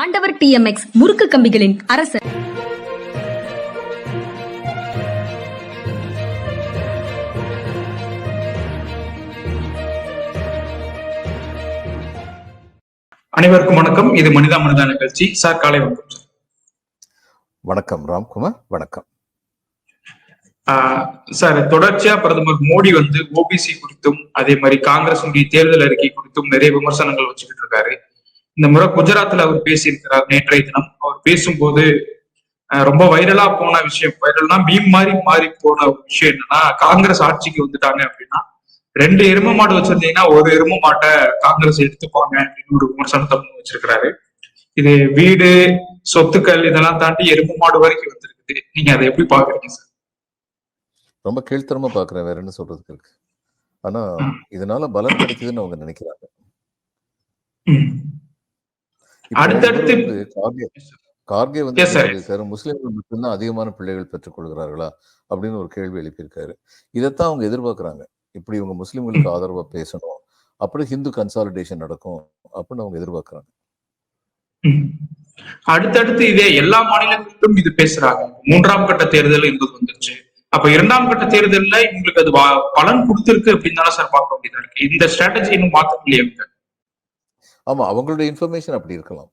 ஆண்டவர் டிஎம்எக்ஸ் முறுக்கு கம்பிகளின் அரசர். அனைவருக்கும் வணக்கம். இது மனிதா மனிதா நிகழ்ச்சி. சார் காலை வணக்கம் சார். வணக்கம் ராம்குமார். வணக்கம். ஆஹ் சார் தொடர்ச்சியா பிரதமர் மோடி வந்து ஓபிசி குறித்தும் அதே மாதிரி காங்கிரஸ் தேர்தல் அறிக்கை குறித்தும் நிறைய விமர்சனங்கள் வச்சுக்கிட்டு இருக்காரு. இந்த முறை குஜராத்ல அவர் பேசியிருக்கிறார் நேற்றைய தினம். அவர் பேசும்போது ரொம்ப வைரலா போன விஷயம் வைரல்னா மீம் மாதிரி மாறி போன ஒரு விஷயம் என்னன்னா காங்கிரஸ் ஆட்சிக்கு வந்துட்டாங்க அப்படின்னா ரெண்டு எரும மாடு வச்சிருந்தீங்கன்னா ஒரு எரும மாட்டை காங்கிரஸ் எடுத்துப்பாங்க அப்படின்னு ஒரு விமர்சனத்தை முன் வச்சிருக்கிறாரு. இது வீடு சொத்துக்கள் இதெல்லாம் தாண்டி எரும மாடு வரைக்கும் வந்திருக்குது. நீங்க அதை எப்படி பாக்குறீங்க சார்? ரொம்ப கீழ்த்தரமா பாக்குறேன் வேற என்ன சொல்றதுக்கு இருக்கு? ஆனா இதனால பலம் கிடைக்குதுன்னு அவங்க நினைக்கிறாங்க. அடுத்தடுத்து- கார்கே கார்கே வந்து. சொல்லியிருக்காரு முஸ்லிம்கள் மட்டும்தான் அதிகமான பிள்ளைகள் பெற்றுக் கொள்கிறார்களா அப்படின்னு ஒரு கேள்வி எழுப்பியிருக்காரு. இதைத்தான் அவங்க எதிர்பார்க்கறாங்க. இப்படி இவங்க முஸ்லிம்களுக்கு ஆதரவா பேசணும். அப்படி ஹிந்து கன்சாலிடேஷன் நடக்கும் அப்படின்னு அவங்க எதிர்பார்க்கறாங்க. அடுத்தடுத்து இதே எல்லா மாநிலங்களிலும் இது பேசுறாங்க. மூன்றாம் கட்ட தேர்தல் என்பது வந்துருச்சு. அப்ப இரண்டாம் கட்ட தேர்தல்ல உங்களுக்கு அது பலன் கொடுத்திருக்கு அப்படின்னு தானே சார் பார்க்க வேண்டியதா இருக்கு. இந்த ஸ்ட்ராட்டஜி இன்னும் மாத்த இல்லையா இவங்க? ஆமா அவங்களுடைய இன்ஃபர்மேஷன் அப்படி இருக்கலாம்.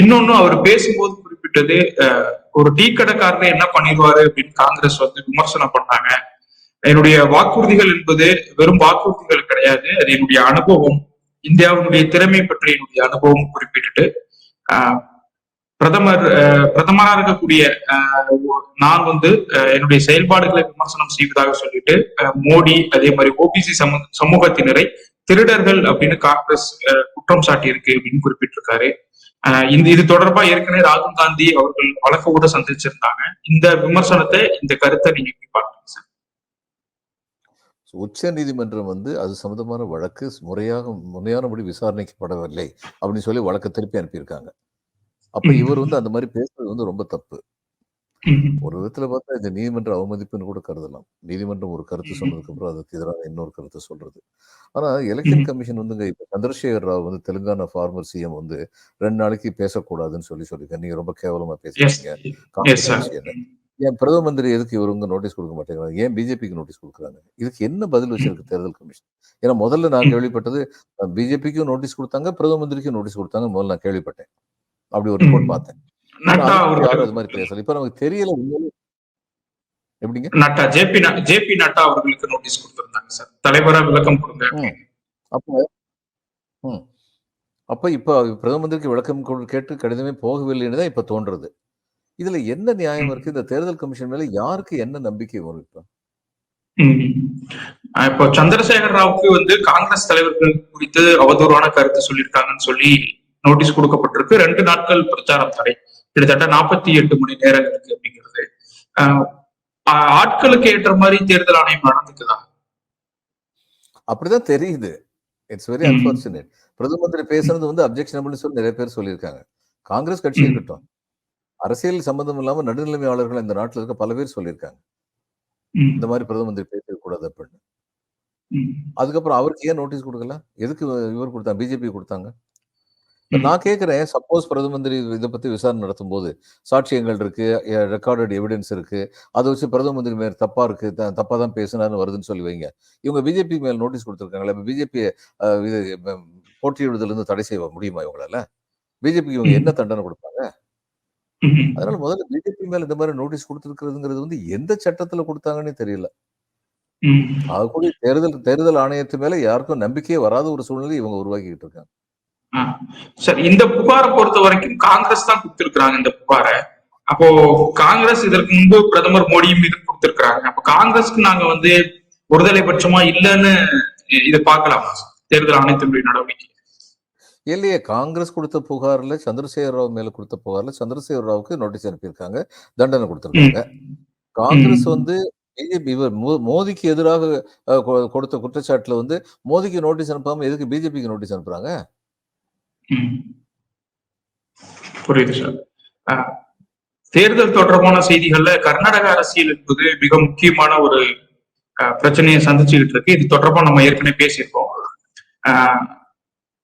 இன்னொன்னு அவர் பேசும்போது குறிப்பிட்டது ஒரு டீ கடைக்காரர் என்ன பண்ணிடுவாரு அப்படின்னு காங்கிரஸ் வந்து விமர்சனம் பண்ணாங்க. என்னுடைய வாக்குறுதிகள் என்பது வெறும் வாக்குறுதிகள் கிடையாது அது என்னுடைய அனுபவம். இந்தியாவினுடைய திறமை பற்றி என்னுடைய அனுபவம் குறிப்பிட்டுட்டு பிரதமர் அஹ், பிரதமரா இருக்கக்கூடிய நான் வந்து என்னுடைய செயல்பாடுகளை விமர்சனம் செய்வதாக சொல்லிட்டு மோடி அதே மாதிரி ஓபிசி சமூகத்தினரை திருடர்கள் அப்படின்னு காங்கிரஸ் குற்றம் சாட்டி இருக்கு அப்படின்னு குறிப்பிட்டிருக்காரு. இந்த இது தொடர்பா ஏற்கனவே ராகுல் காந்தி அவர்கள் வழக்கு கூட சந்திச்சிருந்தாங்க. இந்த விமர்சனத்தை இந்த கருத்தை நீங்க எப்படி பாக்குறீங்க சார்? உச்ச நீதிமன்றம் வந்து அது சம்பந்தமான வழக்கு முறையாக முறையானபடி விசாரணைக்கப்படவில்லை அப்படின்னு சொல்லி வழக்கு திருப்பி அனுப்பியிருக்காங்க. அப்ப. இவர் வந்து அந்த மாதிரி பேசுறது வந்து ரொம்ப தப்பு. ஒரு விதத்துல பார்த்தா இந்த நீதிமன்ற அவமதிப்புன்னு கூட கருதலாம். நீதிமன்றம் ஒரு கருத்து சொன்னதுக்கு அப்புறம் அதுக்கு எதிராக இன்னொரு கருத்து சொல்றது. ஆனா எலெக்ஷன். கமிஷன் வந்துங்க இப்ப சந்திரசேகர் ராவ் வந்து தெலுங்கானா ஃபார்மர் சிஎம் வந்து ரெண்டு நாளைக்கு பேசக்கூடாதுன்னு சொல்லி சொல்லியிருக்காங்க நீங்க ரொம்ப கேவலமா பேசுறீங்க. ஏன் பிரதம மந்திரி எதுக்கு இவருங்க நோட்டீஸ் கொடுக்க மாட்டேங்கிறாங்க? ஏன் பிஜேபிக்கு நோட்டீஸ் கொடுக்குறாங்க? இதுக்கு என்ன பதில் வச்சிருக்கு தேர்தல் கமிஷன் ஏன்னா முதல்ல நான் கேள்விப்பட்டது பிஜேபிக்கும் நோட்டீஸ் கொடுத்தாங்க பிரதம மந்திரிக்கும் நோட்டீஸ் கொடுத்தாங்க. முதல்ல நான் கேள்விப்பட்டேன். அப்படி ஒரு ரிப்போர்ட். பார்த்தேன். அது மாதிரி பேசல. இப்ப நமக்கு தெரியல எப்படிங்க? நட்டா ஜேபி ஜேபி நட்டா அவர்களுக்கு நோட்டீஸ் கொடுத்திருந்தாங்க சார். தலைவரா விளக்கம் கொடுங்க. அப்ப. அப்ப இப்ப பிரதம மந்திரிக்கு விளக்கம் கொடு- கேட்டு கடிதமே போகவில்லைன்னு தான் இப்ப தோன்றது இதுல என்ன நியாயம். இருக்கு? இந்த தேர்தல் கமிஷன் மேல யாருக்கு என்ன நம்பிக்கை வரும் இப்ப? இப்போ சந்திரசேகர் ராவுக்கு வந்து காங்கிரஸ் தலைவர்கள் குறித்து அவதூறான கருத்து சொல்லியிருக்காங்கன்னு சொல்லி நோட்டீஸ் கொடுக்கப்பட்டிருக்கு. ரெண்டு நாட்கள் பிரச்சாரம் தடை. கிட்டத்தட்ட நாற்பத்தி எட்டு மணி நேரங்களுக்கு அப்படிங்கிறது. ஆட்களுக்கு ஏற்ற மாதிரி தேர்தல் ஆணையம் நடந்துக்குதா? அப்படிதான் தெரியுது. It's very. அன்பார்ச்சுனேட் பிரதம மந்திரி பேசுனது வந்து அப்செக்ஷனபிள்னு சொல்லி நிறைய பேர் சொல்லியிருக்காங்க. காங்கிரஸ் கட்சி. இருக்கட்டும். அரசியல் சம்பந்தம் இல்லாம நடுநிலைமையாளர்கள் இந்த நாட்டுல இருக்க பல பேர் சொல்லியிருக்காங்க. இந்த மாதிரி பிரதம மந்திரி பேசக்கூடாது அப்படின்னு. அதுக்கப்புறம் அவருக்கு ஏன் நோட்டீஸ் கொடுக்கல? எதுக்கு இவர் கொடுத்தாங்க? பிஜேபி கொடுத்தாங்க. நான் கேட்கிறேன் சப்போஸ் பிரதம மந்திரி இதை பத்தி விசாரணை நடத்தும் போது சாட்சியங்கள் இருக்கு ரெக்கார்டட் எவிடன்ஸ் இருக்கு அதை வச்சு பிரதம மந்திரி மேல தப்பா இருக்கு தப்பா தான் பேசினாருன்னு வருதுன்னு சொல்லி வைங்க இவங்க பிஜேபி மேல நோட்டீஸ் கொடுத்துருக்காங்களா இப்ப பிஜேபி இது போட்டியிடுவதிலிருந்து இருந்து தடை செய்ய முடியுமா இவங்களால பிஜேபிக்கு இவங்க. என்ன தண்டனை கொடுப்பாங்க. அதனால முதல்ல பிஜேபி மேல இந்த மாதிரி நோட்டீஸ் கொடுத்துருக்கிறதுங்கிறது வந்து எந்த சட்டத்துல கொடுத்தாங்கன்னு தெரியல ம். ஆகக்கூடிய தேர்தல் தேர்தல் ஆணையத்து மேல யாருக்கும் நம்பிக்கையே வராத ஒரு சூழ்நிலை இவங்க உருவாக்கிட்டு இருக்காங்க. சார் இந்த புகாரை பொறுத்த வரைக்கும் காங்கிரஸ் தான் கொடுத்திருக்கிறாங்க இந்த புகாரை அப்போ காங்கிரஸ் இதற்கு முன்பு பிரதமர் மோடியும் இது கொடுத்திருக்கிறாங்க அப்ப காங்கிரஸ்க்கு நாங்க வந்து ஒருதலை பட்சமா இல்லைன்னு இதை பார்க்கலாமா? தேர்தல் ஆணையத்தினுடைய நடவடிக்கை இல்லையே காங்கிரஸ் கொடுத்த புகார்ல சந்திரசேகர ராவ் மேல கொடுத்த புகார்ல சந்திரசேகர ராவுக்கு நோட்டீஸ் அனுப்பியிருக்காங்க தண்டனை கொடுத்திருக்காங்க காங்கிரஸ். வந்து பிஜேபி இவர் மோ- மோடிக்கு எதிராக கொடுத்த குற்றச்சாட்டுல வந்து மோடிக்கு நோட்டீஸ் அனுப்பாம எதுக்கு பிஜேபிக்கு நோட்டீஸ் அனுப்புறாங்க. புரியுது சார் ஆ. தேர்தல் தொடர்பான செய்திகள்ல கர்நாடக அரசியல் என்பது மிக முக்கியமான ஒரு பிரச்சனையை சந்திச்சுக்கிட்டு இருக்கு. இது தொடர்பா நம்ம ஏற்கனவே பேசியிருக்கோம்.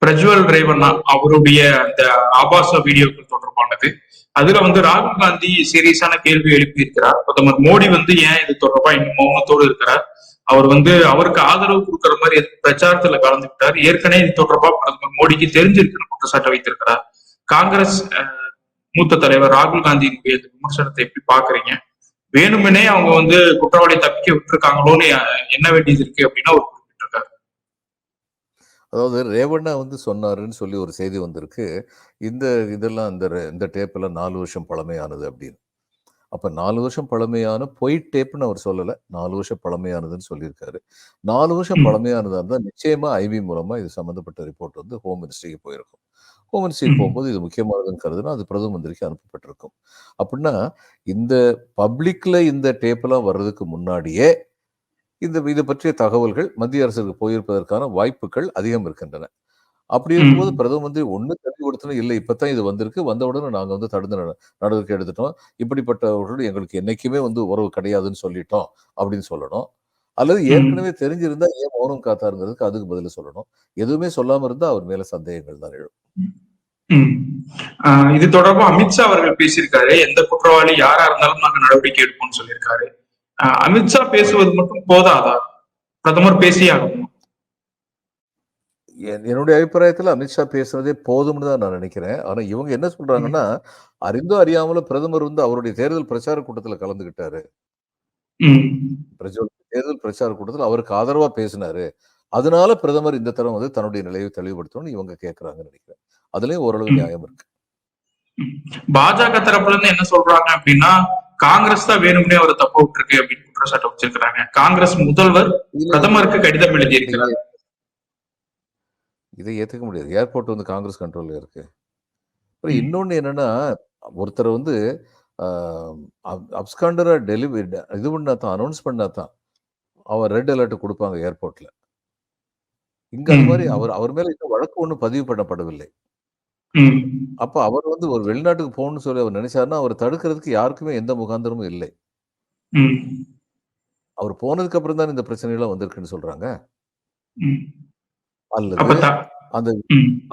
பிரஜ்வல் ரேவண்ணா அவருடைய அந்த ஆபாச வீடியோக்கள் தொடர்பானது. அதுல வந்து ராகுல் காந்தி சீரியஸான கேள்வி எழுப்பியிருக்கிறார். பிரதமர் மோடி வந்து ஏன் இது தொடர்பா இன்னும் மௌனத்தோடு இருக்கிறார்? அவர் வந்து அவருக்கு ஆதரவு கொடுக்குற மாதிரி பிரச்சாரத்துல கலந்துக்கிட்டார். ஏற்கனவே இது தொடர்பா பிரதமர் மோடிக்கு தெரிஞ்சிருக்கு குற்றச்சாட்டை வைத்திருக்கிறார். காங்கிரஸ் மூத்த தலைவர் ராகுல் காந்தியினுடைய இந்த விமர்சனத்தை எப்படி பாக்குறீங்க வேணுமெனே அவங்க வந்து குற்றவாளி தப்பிக்க விட்டுருக்காங்களோன்னு எண்ண வேண்டியது இருக்கு அப்படின்னு அவர் குறிப்பிட்டிருக்காரு. அதாவது ரேவண்ணா வந்து சொன்னாருன்னு சொல்லி ஒரு செய்தி வந்திருக்கு. இந்த இதெல்லாம் இந்த இந்த டேப் எல்லாம் நாலு வருஷம் பழமையானது அப்படின்னு. அப்ப நாலு வருஷம் பழமையான பொய் டேப்னு அவர் சொல்லல நாலு வருஷம் பழமையானதுன்னு சொல்லியிருக்காரு. நாலு வருஷம் ம். பழமையானதா இருந்தா நிச்சயமா ஐபி மூலமா இது சம்பந்தப்பட்ட ரிப்போர்ட் வந்து ஹோம் மினிஸ்ட்ரிக்கு போயிருக்கும். ஹோம் மினிஸ்ட்ரிக்கு ம். போகும்போது இது முக்கியமானதுன்னு கருதுனா அது பிரதம மந்திரிக்கு அனுப்பப்பட்டிருக்கும். அப்படின்னா இந்த பப்ளிக்ல இந்த டேப்லாம் வர்றதுக்கு முன்னாடியே இந்த இதை பற்றிய தகவல்கள் மத்திய அரசுக்கு போயிருப்பதற்கான வாய்ப்புகள் அதிகம் இருக்கின்றன. அப்படி இருக்கும்போது. பிரதம மந்திரி ஒண்ணு தள்ளி கொடுத்தனும் இல்லை இப்பதான் இது வந்திருக்கு. வந்த உடனே நாங்க வந்து தடுத்து நட- நடவடிக்கை எடுத்துட்டோம். இப்படிப்பட்டவர்கள் எங்களுக்கு என்னைக்குமே வந்து உறவு கிடையாதுன்னு சொல்லிட்டோம். அப்படின்னு சொல்லணும். அல்லது. ஏற்கனவே தெரிஞ்சிருந்தா ஏன் மௌனம் காத்தாருங்கிறதுக்கு அதுக்கு பதில் சொல்லணும். எதுவுமே சொல்லாம இருந்தா அவர் மேல சந்தேகங்கள் தான் எழும். இது தொடர்பா அமித்ஷா அவர்கள் பேசியிருக்காரு. எந்த குற்றவாளி யாரா இருந்தாலும் நாங்க நடவடிக்கை எடுப்போம்னு சொல்லியிருக்காரு. அமித்ஷா பேசுவது மட்டும் போதாதா? பிரதமர் பேசியே ஆகணும்? என்னுடைய அபிப்பிராயத்துல அமித்ஷா பேசுனதே போதும்னு தான் நான் நினைக்கிறேன். ஆனா இவங்க என்ன சொல்றாங்கன்னா அறிந்தோ அறியாமலோ பிரதமர் வந்து அவருடைய தேர்தல் பிரச்சார கூட்டத்துல கலந்துகிட்டாரு. பிரஜோல் தேர்தல் பிரச்சார கூட்டத்தில் அவருக்கு ஆதரவா பேசினாரு. அதனால பிரதமர் இந்த தரம் வந்து தன்னுடைய நிலையை தெளிவுபடுத்தணும்னு இவங்க கேட்கறாங்கன்னு நினைக்கிறேன். அதுலயும் ஓரளவு. நியாயம் இருக்கு. பாஜக தரப்புல இருந்து என்ன சொல்றாங்க அப்படின்னா காங்கிரஸ் தான் வேணும்னே அவர் தப்ப விட்டுருக்கு அப்படின்னு குற்றச்சாட்டு வச்சிருக்கிறாங்க. காங்கிரஸ் முதல்வர் பிரதமருக்கு கடிதம் எழுதியிருக்கிறார். இதை ஏத்துக்க முடியாது. ஏர்போர்ட் வந்து காங்கிரஸ் கண்ட்ரோல்ல இருக்கு. அப்புறம். இன்னொன்னு என்னன்னா ஒருத்தர் வந்து அப்ஸ்காண்டரா டெலிவரி இது பண்ணா தான் அனௌன்ஸ் பண்ணா தான் அவன் ரெட் அலர்ட் கொடுப்பாங்க ஏர்போர்ட்ல இங்க அது. மாதிரி அவர் அவர் மேல இன்னும் வழக்கு ஒன்றும் பதிவு பண்ணப்படவில்லை. அப்ப அவர் வந்து ஒரு வெளிநாட்டுக்கு போகணும்னு சொல்லி அவர் நினைச்சாருன்னா அவர் தடுக்கிறதுக்கு யாருக்குமே எந்த முகாந்திரமும் இல்லை. அவர் போனதுக்கு அப்புறம் தான் இந்த பிரச்சனை எல்லாம் வந்திருக்குன்னு சொல்றாங்க. அல்லது அந்த.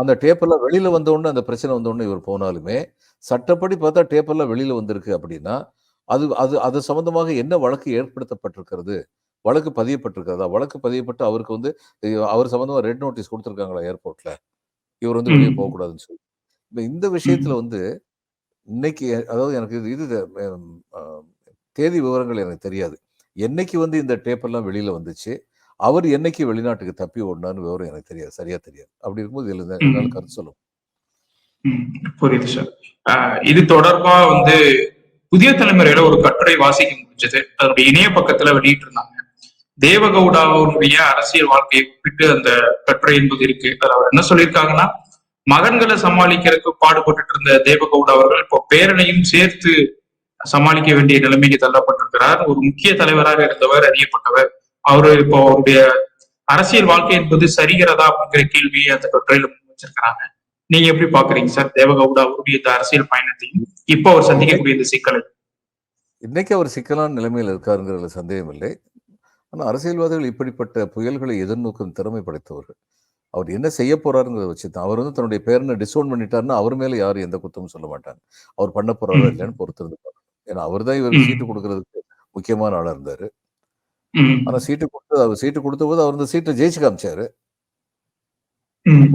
அந்த டேப் எல்லாம் வெளியில வந்த உடனே அந்த பிரச்சனை வந்த உடனே இவர் போனாலுமே சட்டப்படி பார்த்தா டேப் எல்லாம் வெளியில வந்திருக்கு அப்படின்னா அது அது அது சம்பந்தமாக என்ன வழக்கு ஏற்படுத்தப்பட்டிருக்கிறது வழக்கு பதியப்பட்டிருக்கிறதா? வழக்கு பதியப்பட்டு அவருக்கு வந்து அவர் சம்பந்தமா ரெட் நோட்டீஸ் கொடுத்துருக்காங்களா ஏர்போர்ட்ல? இவர் வந்து வெளியே. போகக்கூடாதுன்னு சொல்லி. இப்ப இந்த விஷயத்துல வந்து இன்னைக்கு அதாவது எனக்கு இது இது தேதி விவரங்கள் எனக்கு தெரியாது. என்னைக்கு வந்து இந்த டேப் எல்லாம் வெளியில வந்துச்சு? அவர் என்னைக்கு வெளிநாட்டுக்கு தப்பி ஓடினான்னு விவரம் எனக்கு தெரியாது சரியா தெரியாது. அப்படி இருக்கும்போது இதுல என்னால. கருத்து சொல்லும் புரியுது சார். இது தொடர்பா வந்து புதிய தலைமுறையில ஒரு கட்டுரை வாசிக்க முடிஞ்சது. அதனுடைய இணைய பக்கத்துல வெளியிட்டு இருந்தாங்க தேவகவுடாவுடைய அரசியல் வாழ்க்கையை குறிப்பிட்டு அந்த கட்டுரை என்பது இருக்கு. அவர் என்ன சொல்லியிருக்காங்கன்னா மகன்களை சமாளிக்கிறதுக்கு பாடுபட்டுட்டு இருந்த தேவகவுடா அவர்கள் இப்போ பேரனையும் சேர்த்து சமாளிக்க வேண்டிய நிலைமைக்கு தள்ளப்பட்டிருக்கிறார். ஒரு முக்கிய தலைவராக இருந்தவர் அறியப்பட்டவர். அவரு இப்போ அவருடைய அரசியல் வாழ்க்கை என்பது சரிகிறதா அப்படிங்கிற கேள்வியை அந்த கட்டுரையில முன் வச்சிருக்கிறாங்க நீங்க எப்படி பாக்குறீங்க சார் தேவகவுடா அவருடைய இந்த அரசியல் பயணத்தையும்? இப்போ அவர் சந்திக்கக்கூடிய இந்த சிக்கலை. இன்னைக்கு அவர் சிக்கலான நிலைமையில் இருக்காருங்கிறதுல சந்தேகம் இல்லை ஆனா அரசியல்வாதிகள் இப்படிப்பட்ட புயல்களை எதிர்நோக்கும் திறமை படைத்தவர்கள். அவர் என்ன செய்ய போறாருங்கிறத வச்சு தான் அவர் வந்து தன்னுடைய பேரனை டிசோன் பண்ணிட்டாருன்னா அவர் மேல யாரும் எந்த குத்தமும் சொல்ல மாட்டாங்க. அவர் பண்ண போறாரா. இல்லைன்னு பொறுத்து இருந்து ஏன்னா அவர் தான் இவருக்கு. சீட்டு கொடுக்கறதுக்கு முக்கியமான ஆளா இருந்தாரு. ம், ஆனா சீட்டு கொடுத்து அவர் சீட்டு கொடுத்த போது அவர் இந்த சீட்டை ஜெயிச்சு காமிச்சாரு.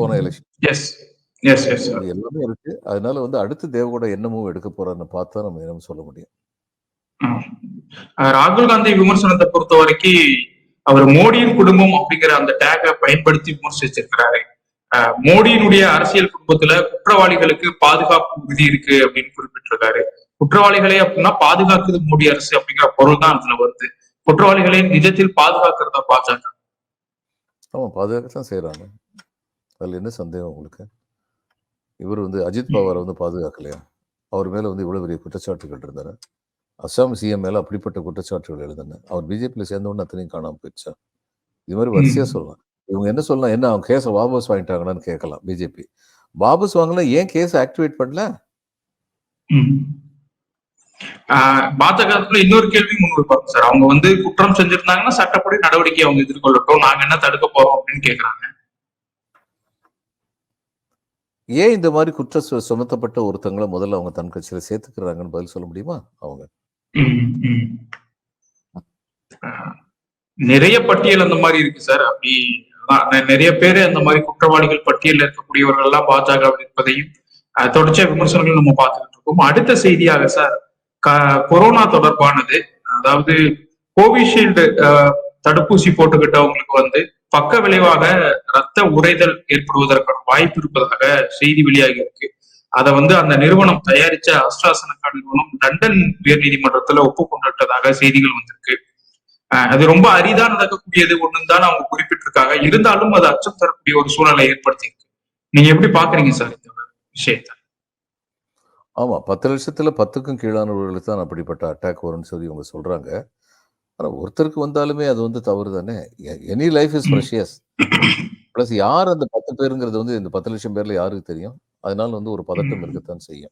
போன எலெக்ஷன் எல்லாமே இருக்கு. அதனால வந்து அடுத்து தேவகோட என்ன மூவ் எடுக்க போறாருன்னு பார்த்தா நம்ம என்ன சொல்ல முடியும். ராகுல் காந்தி விமர்சனத்தை பொறுத்த வரைக்கும் அவர் மோடியின் குடும்பம் அப்படிங்கிற அந்த டேகை பயன்படுத்தி விமர்சிச்சிருக்கிறாரு. மோடியினுடைய அரசியல் குடும்பத்துல குற்றவாளிகளுக்கு பாதுகாப்பு உறுதி இருக்கு அப்படின்னு குறிப்பிட்டிருக்காரு. குற்றவாளிகளே அப்படின்னா பாதுகாக்குது மோடி அரசு அப்படிங்கிற பொருள் தான் அதுல வருது. குற்றவாளிகளை நிஜத்தில் பாதுகாக்கிறதா பாஜக? ஆமா பாதுகாக்கத்தான் செய்யறாங்க அதுல என்ன சந்தேகம் உங்களுக்கு? இவர் வந்து அஜித் பவாரை வந்து பாதுகாக்கலையா? அவர் மேல வந்து இவ்வளவு பெரிய குற்றச்சாட்டுகள் இருந்தன. அஸ்ஸாம் சிஎம் மேல அப்படிப்பட்ட குற்றச்சாட்டுகள் எழுந்தன. அவர் பிஜேபியில சேர்ந்த உடனே அத்தனையும் காணாம போயிடுச்சா? இது மாதிரி வரிசையா ம். சொல்லலாம். இவங்க என்ன சொல்லலாம்? என்ன அவங்க கேஸை வாபஸ் வாங்கிட்டாங்களான்னு கேட்கலாம் பிஜேபி. வாபஸ் வாங்கல ஏன் கேஸ் ஆக்டிவேட் பண்ணல? பாஜகத்துல இன்னொரு கேள்வி முன்வைப்பாங்க சார். அவங்க வந்து குற்றம் செஞ்சிருந்தாங்கன்னா சட்டப்படி நடவடிக்கை அவங்க எதிர்கொள்ளட்டும் நாங்க என்ன தடுக்க போறோம் அப்படின்னு கேக்குறாங்க. ஏன் இந்த மாதிரி குற்ற சு- சுமத்தப்பட்ட ஒருத்தங்களை முதல்ல அவங்க தன் கட்சியில சேர்த்துக்கிறாங்கன்னு பதில் சொல்ல முடியுமா அவங்க? நிறைய பட்டியல் அந்த மாதிரி இருக்கு சார். அப்படி அதான் நிறைய பேர் அந்த மாதிரி குற்றவாளிகள் பட்டியலில் இருக்கக்கூடியவர்கள் எல்லாம் பாஜக இருப்பதையும் அஹ், தொடர்ச்சியா விமர்சனங்கள் நம்ம பார்த்துக்கிட்டு இருக்கோம். அடுத்த செய்தியாக சார் க- கொரோனா தொடர்பானது அதாவது கோவிஷீல்டு தடுப்பூசி போட்டுக்கிட்டவங்களுக்கு வந்து பக்க விளைவாக ரத்த உறைதல் ஏற்படுவதற்கான வாய்ப்பு இருப்பதாக செய்தி வெளியாகி இருக்கு. அதை வந்து அந்த நிறுவனம் தயாரிச்ச அஸ்ட்ராசனக்கா நிறுவனம் லண்டன் உயர்நீதிமன்றத்துல ஒப்புக்கொண்டுட்டதாக செய்திகள் வந்திருக்கு. அது ரொம்ப அரிதா நடக்கக்கூடியது ஒண்ணுன்னு தான் அவங்க குறிப்பிட்டிருக்காங்க. இருந்தாலும் அது அச்சம் தரக்கூடிய ஒரு சூழலை ஏற்படுத்தி இருக்கு நீங்க எப்படி பாக்குறீங்க சார் இந்த விஷயத்த? ஆமா பத்து லட்சத்துல பத்துக்கும் கீழானவர்களுக்கு தான் அப்படிப்பட்ட அட்டாக் வரும்னு சொல்லி இவங்க சொல்றாங்க. ஆனா ஒருத்தருக்கு வந்தாலுமே அது வந்து தவறு தானே? Any life is precious plus யார் அந்த பத்து பேருங்கிறது வந்து இந்த பத்து லட்சம் பேர்ல யாருக்கு தெரியும்? அதனால வந்து ஒரு பதட்டம் இருக்கத்தான் செய்யும்.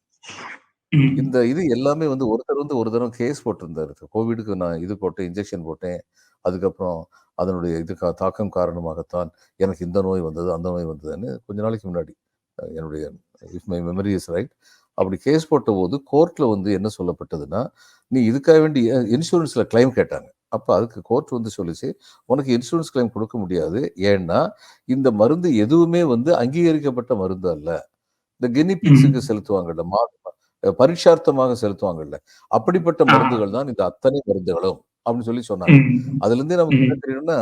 இந்த இது எல்லாமே வந்து ஒருத்தர் வந்து ஒரு தடவை கேஸ் போட்டிருந்தாரு. கோவிடுக்கு நான் இது போட்டேன் இன்ஜெக்ஷன் போட்டேன். அதுக்கப்புறம் அதனுடைய இது கா- தாக்கம் காரணமாகத்தான் எனக்கு இந்த நோய் வந்தது அந்த நோய் வந்ததுன்னு கொஞ்ச நாளைக்கு முன்னாடி என்னுடைய if my memory is right அப்படி கேஸ் போட்ட போது கோர்ட்ல வந்து என்ன சொல்லப்பட்டதுன்னா நீ இதுக்காக வேண்டி இன்சூரன்ஸ்ல கிளைம் கேட்டாங்க. அப்ப அதுக்கு கோர்ட் வந்து சொல்லிச்சு உனக்கு இன்சூரன்ஸ் கிளைம் கொடுக்க முடியாது. ஏன்னா இந்த மருந்து எதுவுமே வந்து அங்கீகரிக்கப்பட்ட மருந்து அல்ல இந்த கினி பிக்ஸுக்கு செலுத்துவாங்கல்ல மா பரீட்சார்த்தமாக செலுத்துவாங்கல்ல அப்படிப்பட்ட. மருந்துகள் தான் இந்த அத்தனை மருந்துகளும் அப்படின்னு சொல்லி சொன்னாங்க. அதுல இருந்தே நமக்கு என்ன தெரியும்னா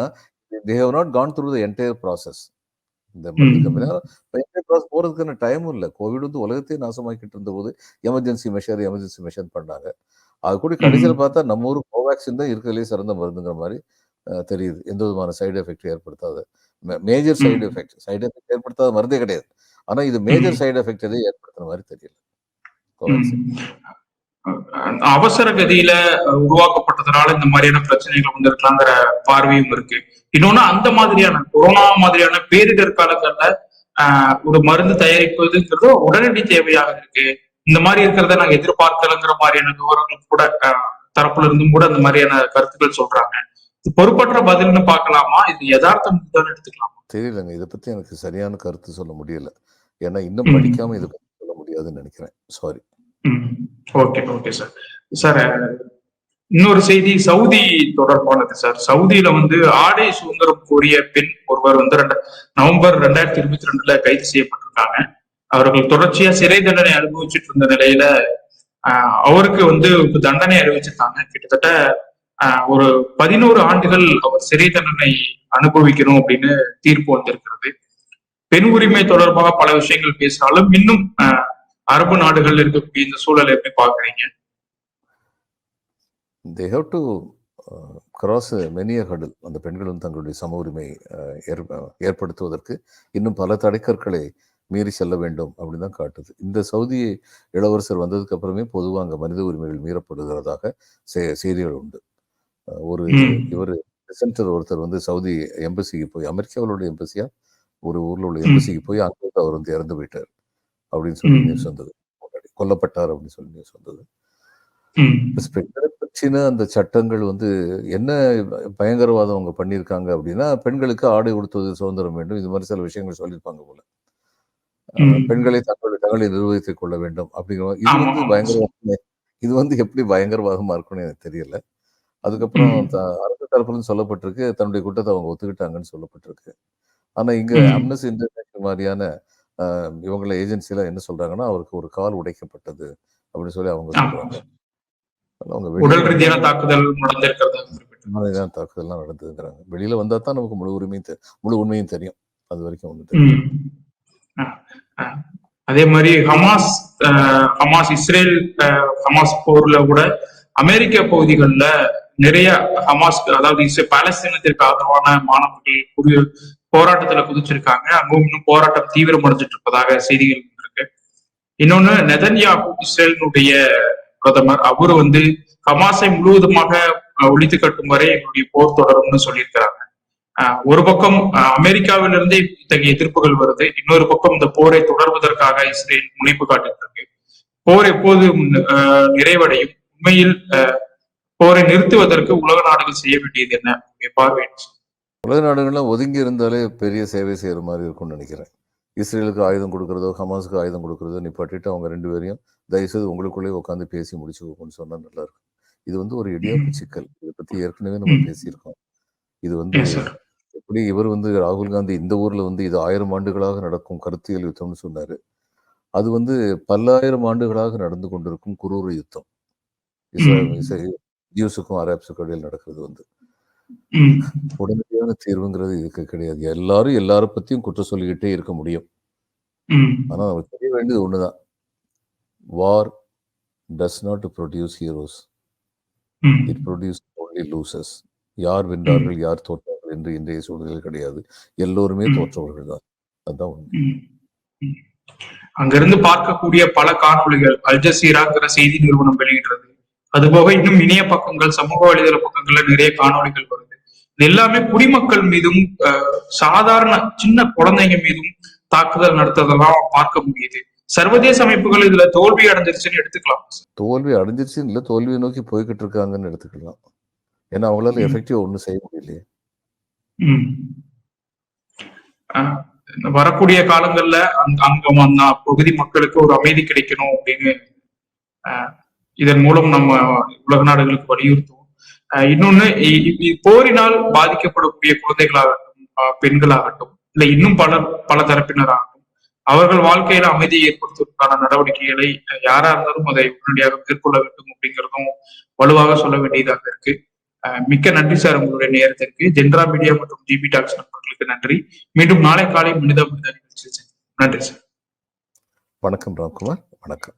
they have not gone through the entire process இந்த மருந்து. கம்பெனி ப்ராசஸ் போறதுக்கான டைமும் இல்லை. கோவிட் வந்து உலகத்தையே நாசமாக்கிட்டு இருந்த போது எமர்ஜென்சி மெஷர் எமர்ஜென்சி மெஷர் பண்ணாங்க. அது கூட கடைசியில் பார்த்தா நம்ம ஊர் கோவேக்சின் தான் இருக்கிறதுலே சிறந்த மருந்துங்கிற மாதிரி தெரியுது. எந்த விதமான சைடு எஃபெக்ட் ஏற்படுத்தாத major side. Effect side effect ஏற்படுத்தாத மருந்தே கிடையாது. ஆனா இது மேஜர். சைடு எஃபெக்ட் எதையும் ஏற்படுத்துற மாதிரி தெரியல. அவசர கதியில உருவாக்கப்பட்டதுனால இந்த மாதிரியான பிரச்சனைகள் வந்திருக்கலாங்கிற பார்வையும் இருக்கு. இன்னொன்னு அந்த மாதிரியான கொரோனா மாதிரியான பேரிடர் காலங்கள்ல ஆஹ், ஒரு மருந்து தயாரிப்பதுங்கிறது உடனடி தேவையாக இருக்கு. இந்த மாதிரி இருக்கிறத நாங்க எதிர்பார்க்கலங்கிற மாதிரியான விவரங்கள் கூட தரப்புல இருந்தும் கூட அந்த மாதிரியான கருத்துக்கள் சொல்றாங்க. பொறுப்பற்ற பதில்னு பார்க்கலாமா? இது யதார்த்தம் தான் எடுத்துக்கலாம்? தெரியலங்க. இதை பத்தி எனக்கு சரியான கருத்து சொல்ல முடியல. ஏன்னா இன்னும். படிக்காம இதை சொல்ல முடியாதுன்னு நினைக்கிறேன். Sorry okay okay sir sir இன்னொரு செய்தி சவுதி தொடர்பானது சார் சவுதியில வந்து ஆடை சுதந்திரம் கோரிய பெண் ஒருவர் வந்து ரெண்டு நவம்பர் ரெண்டாயிரத்தி இருபத்தி ரெண்டுல கைது செய்யப்பட்டிருக்காங்க. அவர்கள் தொடர்ச்சியா சிறை தண்டனை அனுபவிச்சுட்டு இருந்த நிலையில அவருக்கு வந்து தண்டனை அறிவிச்சிருக்காங்க. கிட்டத்தட்ட ஒரு பதினோரு ஆண்டுகள் அவர் சிறை தண்டனை அனுபவிக்கணும் அப்படின்னு தீர்ப்பு வந்திருக்கிறது. பெண் உரிமை தொடர்பாக பல விஷயங்கள் பேசினாலும் இன்னும் அரபு நாடுகள் இருக்கக்கூடிய இந்த சூழலை எப்படி பாக்குறீங்க they have to cross many a hurdle அந்த பெண்கள் வந்து தங்களுடைய சம உரிமை ஏற்படுத்துவதற்கு இன்னும் பல தடைக்கற்களை மீறி செல்ல வேண்டும் அப்படின்னு தான் காட்டுது. இந்த சவுதி இளவரசர் வந்ததுக்கு அப்புறமே பொதுவாக அங்கே மனித உரிமைகள் மீறப்படுகிறதாக செய்திகள் உண்டு. ஒரு. இவர் சென்டர் ஒருத்தர் வந்து சவுதி எம்பசிக்கு போய் அமெரிக்காவோட எம்பசியா ஒரு ஊர்ல உள்ள. எம்பசிக்கு போய் அங்கே அவர் வந்து இறந்து போயிட்டார். அப்படின்னு சொல்லி. நியூஸ் வந்தது. கொல்லப்பட்டார் அப்படின்னு சொல்லி நியூஸ் வந்தது. பெண்களை பற்றின அந்த சட்டங்கள் வந்து என்ன பயங்கரவாதம் அவங்க பண்ணியிருக்காங்க அப்படின்னா பெண்களுக்கு ஆடை உடுத்துவது சுதந்திரம் வேண்டும். இது மாதிரி சில விஷயங்கள் சொல்லியிருப்பாங்க போல. பெண்களை தங்களுடைய தங்களை நிர்வகித்துக் கொள்ள வேண்டும் அப்படிங்கிற இது வந்து. பயங்கரவாதம். இது வந்து எப்படி பயங்கரவாதமா இருக்கும்னு எனக்கு தெரியல. அதுக்கப்புறம் அரசு தரப்புல சொல்லப்பட்டிருக்கு. தன்னுடைய குற்றத்தை அவங்க ஒத்துக்கிட்டாங்கன்னு சொல்லப்பட்டிருக்கு. ஆனா இங்க. அம்னஸ் இன்டர்நேஷனல் மாதிரியான இவங்கள ஏஜென்சில என்ன சொல்றாங்கன்னா அவருக்கு ஒரு கால் உடைக்கப்பட்டது அப்படின்னு சொல்லி அவங்க. சொல்றாங்க உடல் ரீதியான தாக்குதல் நடந்திருக்கிறதா தாக்குதல்லாம் நடந்ததுங்கிறாங்க வெளியில வந்தா தான் நமக்கு முழு உரிமையும் முழு உண்மையும் தெரியும் அது வரைக்கும் அஹ். அதே மாதிரி ஹமாஸ் ஹமாஸ் இஸ்ரேல் ஹமாஸ் போர்ல கூட அமெரிக்க பகுதிகளில் நிறைய ஹமாஸ் அதாவது பாலஸ்தீனத்திற்கு ஆதரவான மாணவர்கள் போராட்டத்துல குதிச்சிருக்காங்க. அங்கும் இன்னும் போராட்டம் தீவிரமடைஞ்சிட்டு இருப்பதாக செய்திகள் இருக்கு இன்னொன்னு நெதன்யாகு இஸ்ரேலினுடைய பிரதமர் அவரு வந்து ஹமாஸை முழுவதுமாக ஒழித்து கட்டும் வரை எங்களுடைய போர் தொடரும்னு சொல்லியிருக்கிறாங்க. ஒரு பக்கம் அஹ், அமெரிக்காவிலிருந்தே இத்தகைய எதிர்ப்புகள் வருது. இன்னொரு பக்கம் இந்த போரை தொடர்வதற்காக இஸ்ரேல் முனைப்பு காட்டிட்டு இருக்கு போர் எப்போது நிறைவடையும்? உண்மையில் அஹ், போரை நிறுத்துவதற்கு உலக நாடுகள் செய்ய வேண்டியது என்ன? உங்களுடைய பார்வை உலக நாடுகள்லாம் ஒதுங்கி இருந்தாலே பெரிய சேவை செய்யற மாதிரி இருக்கும்னு நினைக்கிறேன் இஸ்ரேலுக்கு ஆயுதம் கொடுக்கறதோ ஹமாஸுக்கு ஆயுதம் கொடுக்கறதோ நிப்பாட்டிட்டு அவங்க ரெண்டு பேரையும் தயவுசெய்து உங்களுக்குள்ளே உட்காந்து பேசி முடிச்சுக்கோன்னு சொன்னா நல்லா இருக்கும் இது வந்து ஒரு இடியாப்பு சிக்கல் இதை பத்தி ஏற்கனவே நம்ம. பேசியிருக்கோம் இது வந்து. எப்படி இவர் வந்து ராகுல் காந்தி இந்த ஊர்ல வந்து இது ஆயிரம் ஆண்டுகளாக நடக்கும் கருத்தியல் யுத்தம்னு சொன்னாரு அது வந்து பல்லாயிரம் ஆண்டுகளாக நடந்து கொண்டிருக்கும் குரூர யுத்தம் இஸ்ரா- ம். இஸ்ரா- ஜூஸுக்கும் அரேப்ஸுக்கும் இடையில் நடக்கிறது வந்து ம். உடனடியான தீர்வுங்கிறது இதுக்கு கிடையாது. எல்லாரும் எல்லார பத்தியும் குற்றம் சொல்லிக்கிட்டே இருக்க முடியும். ஆனா நமக்கு தெரிய வேண்டியது ஒண்ணுதான். War does not produce heroes. It produces only losses யார் வென்றார்கள் யார் தோற்றார்கள் என்று இன்றைய சூழ்நிலையில் கிடையாது. எல்லோருமே. தோற்றவர்கள் தான். அதுதான் உண்மை. அங்கிருந்து பார்க்கக்கூடிய பல காணொளிகள் அல் ஜசீராங்கிற செய்தி நிறுவனம் வெளியிடுறது. அதுபோக இன்னும் இணைய பக்கங்கள் சமூக வலைதள பக்கங்கள்ல நிறைய காணொளிகள் வருது இது எல்லாமே குடிமக்கள் மீதும் சாதாரண சின்ன குழந்தைங்க மீதும் தாக்குதல் நடத்துறதெல்லாம் பார்க்க முடியுது. சர்வதேச அமைப்புகள் இதுல தோல்வி அடைஞ்சிருச்சுன்னு எடுத்துக்கலாம். தோல்வி அடைஞ்சிருச்சுன்னு இல்லை தோல்வியை நோக்கி போய்கிட்டு இருக்காங்கன்னு எடுத்துக்கலாம். ஏன்னா அவங்களால. எஃபெக்டிவா ஒன்றும் செய்ய முடியலையே. வரக்கூடிய காலங்கள்ல அங்க வந்த பகுதி மக்களுக்கு ஒரு அமைதி கிடைக்கணும் அப்படின்னு இதன் மூலம் நம்ம உலக நாடுகளுக்கு வலியுறுத்துவோம். இன்னொன்னு போரினால் பாதிக்கப்படக்கூடிய குழந்தைகளாகட்டும் பெண்களாகட்டும் இல்ல இன்னும் பல பல தரப்பினராகட்டும் அவர்கள் வாழ்க்கையில அமைதியை ஏற்படுத்துவதற்கான நடவடிக்கைகளை யாரா இருந்தாலும் அதை உடனடியாக மேற்கொள்ள வேண்டும் அப்படிங்கிறதும் வலுவாக சொல்ல வேண்டியதாக இருக்கு. மிக்க நன்றி சார் உங்களுடைய நேரத்திற்கு. ஜென்ரா மீடியா மற்றும் ஜிபி டாக்ஸ் நண்பர்களுக்கு நன்றி. மீண்டும் நாளை காலை மனித மனித நிகழ்ச்சி நன்றி சார். வணக்கம் ராம்குமார். வணக்கம்.